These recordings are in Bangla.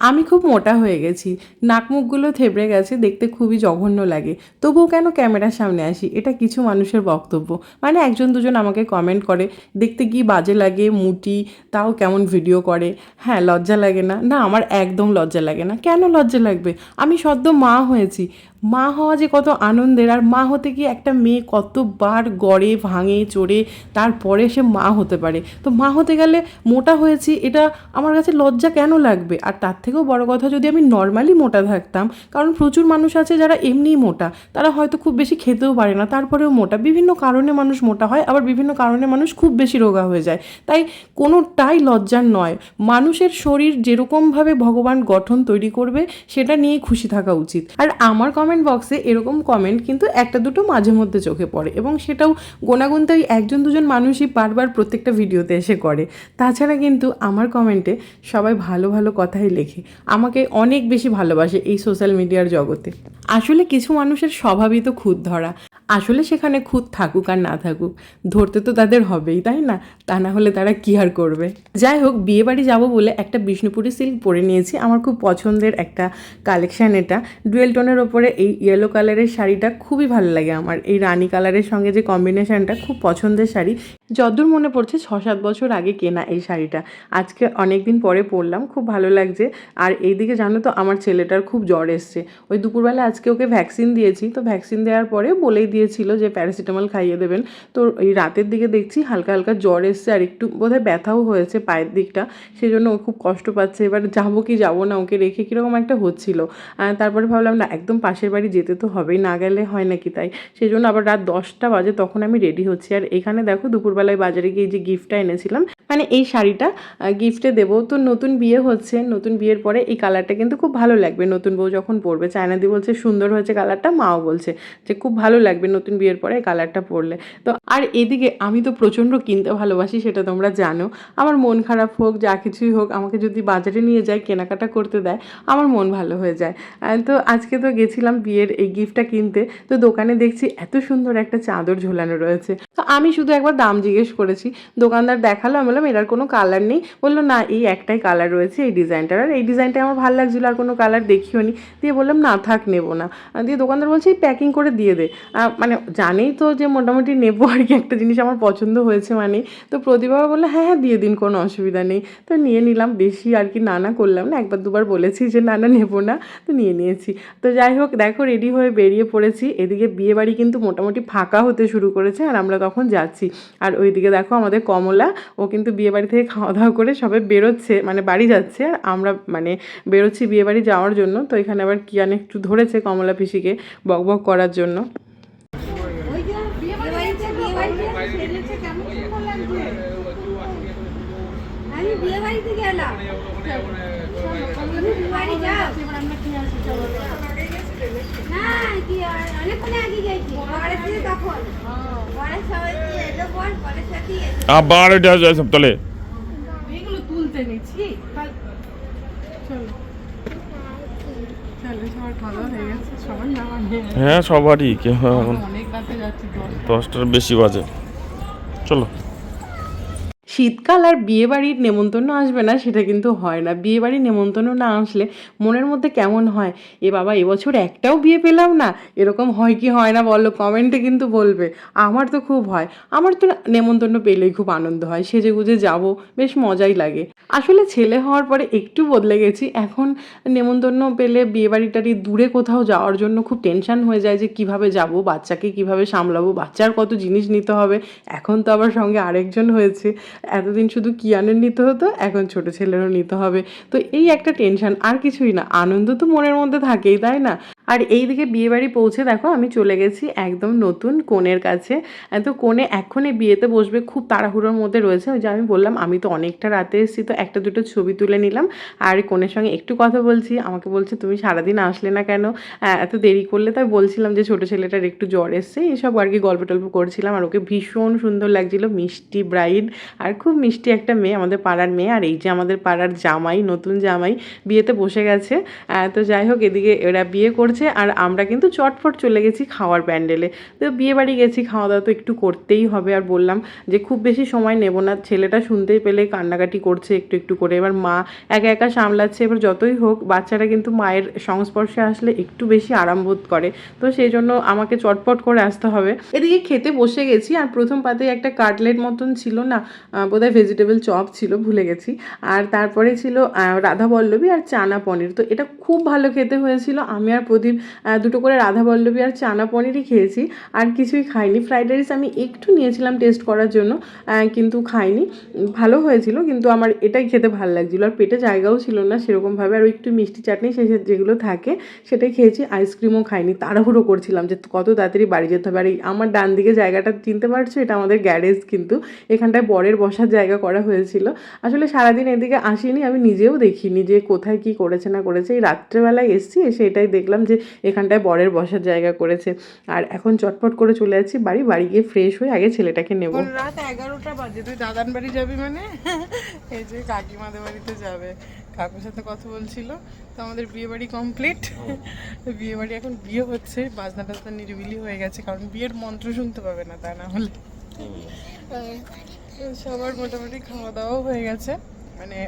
আমি খুব মোটা হয়ে গেছি। নাক মুখগুলো থেবড়ে গেছে, দেখতে খুবই জঘন্য লাগে। তবুও কেন ক্যামেরার সামনে আসি? এটা কিছু মানুষের বক্তব্য। মানে একজন দুজন আমাকে কমেন্ট করে, দেখতে কি বাজে লাগে, মুটি, তাও কেমন ভিডিও করে? হ্যাঁ লজ্জা লাগে না। না, আমার একদম লজ্জা লাগে না। কেন লজ্জা লাগবে? আমি সদ্য মা হয়েছি। মা হওয়া যে কত আনন্দের, আর মা হতে গিয়ে একটা মেয়ে কতবার গড়ে, ভাঙে, চড়ে, তারপরে সে মা হতে পারে। তো মা হতে গেলে মোটা হয়েছি, এটা আমার কাছে লজ্জা কেন লাগবে? আর তার থেকেও বড় কথা, যদি আমি নর্মালি মোটা থাকতাম, কারণ প্রচুর মানুষ আছে যারা এমনিই মোটা, তারা হয়তো খুব বেশি খেতেও পারে না, তারপরেও মোটা। বিভিন্ন কারণে মানুষ মোটা হয়, আবার বিভিন্ন কারণে মানুষ খুব বেশি রোগা হয়ে যায়। তাই কোনোটাই লজ্জার নয়, মানুষের শরীর যেরকমভাবে ভগবান গঠন তৈরি করবে, সেটা নিয়ে খুশি থাকা উচিত। আর আমার কমেন্ট বক্সে এরকম কমেন্ট কিন্তু একটা দুটো মাঝে মধ্যে চোখে পড়ে এবং সেটাও গোনাগুনতে ওই একজন দুজন মানুষই বারবার প্রত্যেকটা ভিডিওতে এসে করে। তাছাড়া কিন্তু আমার কমেন্টে সবাই ভালো ভালো কথাই লেখে। আমাকে অনেক বেশি ভালোবাসে এই সোশ্যাল মিডিয়ার জগতে। আসলে কিছু মানুষের স্বভাবই তো খুদ ধরা আসলে সেখানে খুদ থাকুক আর না থাকুক, ধরতে তো তাদের হবেই, তাই না? তা না হলে তারা কী আর করবে? যাই হোক বিয়ে বাড়ি যাব বলে একটা বিষ্ণুপুরি সিল্ক পরে নিয়েছি। আমার খুব পছন্দের একটা কালেকশান এটা। ডুয়েল টোনের ওপরে এই ইয়েলো কালারের শাড়িটা খুবই ভালো লাগে আমার। এই রানী কালারের সঙ্গে যে কম্বিনেশানটা খুব পছন্দের শাড়ি। যদ্দূর মনে পড়ছে ছ সাত বছর আগে কেনা এই শাড়িটা। আজকে অনেক দিন পরে পরলাম, খুব ভালো লাগছে। আর এইদিকে জানো তো, আমার ছেলেটার খুব জ্বর এসছে। ওই দুপুরবেলা আজকে ওকে ভ্যাকসিন দিয়েছি। তো ভ্যাকসিন দেওয়ার পরে বলেই দিয়েছিল যে প্যারাসিটামল খাইয়ে দেবেন। তো এই রাতের দিকে দেখছি হালকা হালকা জ্বর এসছে আর একটু বোধহয় ব্যথাও হয়েছে পায়ের দিকটা। সেই জন্য ও খুব কষ্ট পাচ্ছে। এবার যাব কি যাব না? ওকে রেখে কীরকম একটা হচ্ছিল। তারপরে ভাবলাম, না, একদম পাশের বাড়ি যেতে তো হবেই। না গেলে হয় নাকি তাই? সেই জন্য আবার রাত দশটা বাজে তখন আমি রেডি হচ্ছি। আর এখানে দেখো দুপুরবেলায় বাজারে গিয়ে যে গিফটটা এনেছিলাম মানে এই শাড়িটা গিফটে দেবো। তো নতুন বিয়ে হচ্ছে। নতুন বিয়ের পরে এই কালারটা কিন্তু খুব ভালো লাগবে। নতুন বউ যখন পরবে, চায়নাদি বলছে, সুন্দর হয়েছে কালারটা। মাও বলছে যে, খুব ভালো লাগবে। নতুন বিয়ের পরে কালারটা পরলে। তো আর এদিকে আমি তো প্রচণ্ড কিনতে ভালোবাসি, সেটা তোমরা জানো। আমার মন খারাপ হোক, যা কিছুই হোক, আমাকে যদি বাজারে নিয়ে যায়, কেনাকাটা করতে দেয়, আমার মন ভালো হয়ে যায়। তো আজকে তো গেছিলাম বিয়ের এই গিফটটা কিনতে। তো দোকানে দেখছি এত সুন্দর একটা চাদর ঝোলানো রয়েছে। তো আমি শুধু একবার দাম জিজ্ঞেস করেছি। দোকানদার দেখাল, আমি বললাম, এটার কোনো কালার নেই। বলল, না, এই একটাই কালার রয়েছে, এই ডিজাইনটার আর এই ডিজাইনটা আমার ভালো লাগছিল, আর কোনো কালার দেখিও নি দিয়ে বললাম, না, থাক, নেব না। দিয়ে দোকানদার বলছে প্যাকিং করে দিয়ে দে। মানে জানেই তো যে মোটামুটি নেব আর কি, একটা জিনিস আমার পছন্দ হয়েছে মানে। তো প্রদীপ বলল হ্যাঁ হ্যাঁ দিয়ে দিন, কোনো অসুবিধা নেই। তো নিয়ে নিলাম, বেশি আর কি না না করলাম না, একবার দুবার বলেছি যে না না, নেব না, তো নিয়ে নিয়েছি। তো যাই হোক, দেখো রেডি হয়ে বেরিয়ে পড়েছি। এদিকে বিয়ে বাড়ি কিন্তু মোটামুটি ফাঁকা হতে শুরু করেছে আর আমরা তখন যাচ্ছি। আর ওইদিকে দেখো আমাদের কমলা, ও কিন্তু বিয়ে বাড়ি থেকে খাওয়া দাওয়া করে সবে বেরোচ্ছে মানে বাড়ি যাচ্ছে। আর আমরা মানে বেরোচ্ছি বিয়ে বাড়ি যাওয়ার জন্য। তো এখানে আবার কিয়ান একটু ধরেছে কমলা পিসিকে বক বক করার জন্য ওই যে বিয়ে বাড়িতে বিয়ে বাড়িতে কেমন সুন্দর লাগছে? আমি বিয়ে বাড়িতে গেলাম। বাড়ি যাও। না কি অনেকক্ষণ আগে গেছি। পরের দিন তখন। পরের সবাই এলো পর পরের সাথে আবার এটা সব তলে এগুলো তুলতে নিচ্ছি চলো চলো। সবার খাওয়া হয়ে সবারই দশটার বেশি বাজে। চলো শীতকাল আর বিয়েবাড়ির নেমন্তন্ন আসবে না, সেটা কিন্তু হয় না। বিয়েবাড়ির নেমন্তন্ন না আসলে মনের মধ্যে কেমন হয়? এ বাবা, এবছর একটাও বিয়ে পেলাম না। এরকম হয় কি হয় না বলো? কমেন্টে কিন্তু বলবে। আমার তো খুব হয়। আমার তো নেমন্তন্ন পেলেই খুব আনন্দ হয়। সেজে গুজে যাব, বেশ মজাই লাগে। আসলে ছেলে হওয়ার পরে একটু বদলে গেছি। এখন নেমন্তন্ন পেলে বিয়েবাড়ি টাড়ি দূরে কোথাও যাওয়ার জন্য খুব টেনশন হয়ে যায় যে কীভাবে যাব, বাচ্চাকে কীভাবে সামলাবো, বাচ্চার কত জিনিস নিতে হবে। এখন তো আবার সঙ্গে আরেকজন হয়েছে। এতদিন শুধু কিয়ানের নিতে হতো, এখন ছোট ছেলেরও নিতে হবে। তো এই একটা টেনশন আর কিছুই না। আনন্দ তো মনের মধ্যে থাকেই, তাই না? আর এইদিকে বিয়েবাড়ি পৌঁছে দেখো, আমি চলে গেছি একদম নতুন কোণের কাছে। তো কোণে এখনই বিয়েতে বসবে, খুব তাড়াহুড়োর মধ্যে রয়েছে। ওই যে আমি বললাম, আমি তো অনেকটা রাতে এসেছি, তো একটা দুটো ছবি তুলে নিলাম। আর কোণের সঙ্গে একটু কথা বলছি, আমাকে বলছে, তুমি সারাদিন আসলে না কেন? এত দেরি করলে? তাই বলছিলাম যে, ছোটো ছেলেটার একটু জ্বর এসছে। এইসব আর কি গল্প টল্প করছিলাম, আর ওকে ভীষণ সুন্দর লাগছিল, মিষ্টি ব্রাইড আর আর খুব মিষ্টি একটা মেয়ে, আমাদের পাড়ার মেয়ে। আর এই যে আমাদের পাড়ার জামাই, নতুন জামাই বিয়েতে বসে গেছে। তো যাই হোক, এদিকে এরা বিয়ে করছে। আর আমরা কিন্তু চটফট চলে গেছি খাওয়ার প্যান্ডেলে। তো বিয়ে বাড়ি গেছি খাওয়া দাওয়া তো একটু করতেই হবে। আর বললাম যে খুব বেশি সময় নেব না। ছেলেটা শুনতেই পেলে কান্নাকাটি করছে একটু একটু করে। এবার মা একা একা সামলাচ্ছে। এবার যতই হোক, বাচ্চারা কিন্তু মায়ের সংস্পর্শে আসলে একটু বেশি আরাম বোধ করে। তো সেই জন্য আমাকে চটপট করে আসতে হবে। এদিকে খেতে বসে গেছি। আর প্রথম পাতে একটা কাটলেট মতন ছিল না? বোধহয় ভেজিটেবল চপ ছিল, ভুলে গেছি। আর তারপরে ছিল রাধা বল্লভী আর চানা পনির। তো এটা খুব ভালো খেতে হয়েছিল। আমি আর প্রদীপ দুটো করে রাধা বল্লভী আর চানা পনিরই খেয়েছি। আর কিছুই খাইনি। ফ্রাইড রাইস আমি একটু নিয়েছিলাম টেস্ট করার জন্য কিন্তু খাইনি। ভালো হয়েছিল, কিন্তু আমার এটাই খেতে ভালো লাগছিল। আর পেটে জায়গাও ছিল না সেরকমভাবে। আর একটু মিষ্টি চাটনি শেষে যেগুলো থাকে, সেটাই খেয়েছি। আইসক্রিমও খাইনি। তাড়াহুড়ো করছিলাম যে কত তাড়াতাড়ি বাড়ি যেতে হবে। আর এই আমার ডান দিকে জায়গাটা চিনতে পারছ? এটা আমাদের গ্যারেজ কিন্তু। এখানটায় বরের বসার জায়গা করা হয়েছিল। আসলে সারাদিন এদিকে আসিনি আমি নিজেও দেখিনি যে কোথায় কি করেছে না করেছে। এই রাত্রেবেলায় এসেছি এসে এটাই দেখলাম যে এখানটায় বরের বসার জায়গা করেছে। আর এখন চটপট করে চলে যাচ্ছি বাড়ি বাড়ি গিয়ে ফ্রেশ হয়ে আগে ছেলেটাকে নেব। রাত এগারোটা বাজে তুই দাদান বাড়ি যাবি মানে? এই যে কাকিমাদের বাড়িতে যাবে। কাকুর সাথে কথা বলছিল তো আমাদের বিয়ে বাড়ি কমপ্লিট বিয়ে বাড়ি এখন বিয়ে হচ্ছে বাজনা টাজনা নিরিবিলি হয়ে গেছে কারণ বিয়ের মন্ত্র শুনতে পাবে না তা না হলে। সবার মোটামুটি খাওয়া দাওয়াও হয়ে গেছে। মানে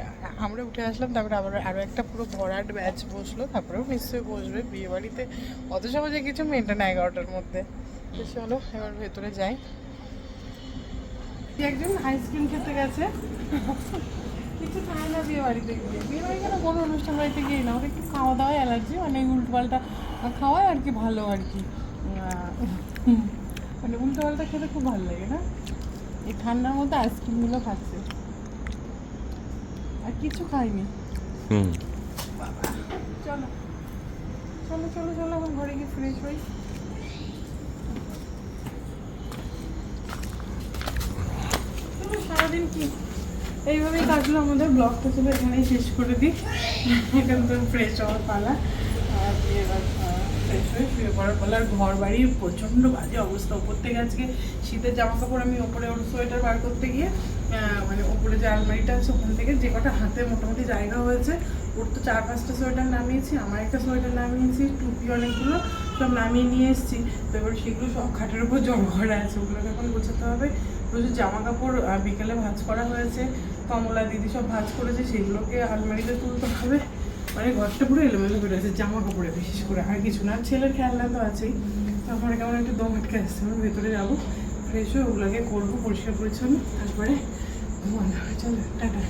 আমরা উঠে আসলাম, তারপরে আবার আরও একটা পুরো ভরাট ব্যাচ বসল, তারপরেও নিশ্চয়ই বসবে বিয়ে বাড়িতে অত সহজে কিছু মেনটেন এগারোটার মধ্যে। তো চলো, এবার ভেতরে যাই। একজন আইসক্রিম খেতে গেছে। কিছু খায় না বিয়ে বাড়িতে গিয়ে। বিয়ে বাড়ি কেন কোনো অনুষ্ঠান বাড়িতে গিয়ে না ওর একটু খাওয়া দাওয়ায় অ্যালার্জি মানে উল্টো পাল্টা খাওয়ায় আর কি ভালো আর কি। মানে উল্টো পাল্টা খেতে খুব ভালো লাগে না? এই ঠান্ডার মধ্যে আইসক্রিমগুলো খাচ্ছে। আর কিছু খাইনি। হুম। চলো। চলো চলো চলো এখন ঘরে গিয়ে ফ্রেশ হই। সারাদিন কি? এইভাবেই কাটলো আমাদের ব্লগটা। চলো এখানেই শেষ করে দিই। এখান থেকে ফ্রেশ হওয়ার পালা। আর এবার ফ্রেশ হয়ে শুয়ে পড়ার পালা আর ঘর বাড়ির প্রচণ্ড বাজে অবস্থা। ওপর থেকে আজকে শীতের জামা কাপড় আমি ওপরে ওর সোয়েটার বার করতে গিয়ে মানে ওপরে যে আলমারিটা আছে ওখান থেকে যে কটা হাতে মোটামুটি জায়গা হয়েছে, ওর তো চার পাঁচটা সোয়েটার নামিয়েছি, আমার একটা সোয়েটার নামিয়েছি, টুপি অনেকগুলো সব নামিয়ে নিয়ে এসেছি। তো এবার সেগুলো সব খাটের উপর জমা করা আছে, ওগুলোকে এখন গোছাতে হবে। প্রচুর জামা কাপড় বিকেলে ভাঁজ করা হয়েছে, কমলা দিদি সব ভাঁজ করেছে, সেগুলোকে আলমারিতে তুলতে হবে। মানে ঘরটা পুরো এলোমেলো করে আছে, জামা কাপড়ে বিশেষ করে, আর কিছু না। ছেলের খেলনা তো আছেই। তারপরে কেমন একটা দম আটকে আসছে আমি ভেতরে যাব। ফ্রেশ হয়ে ওগুলোকে করব পরিষ্কার পরিচ্ছন্ন, তারপরে ঘুমানো চলো, টাটা।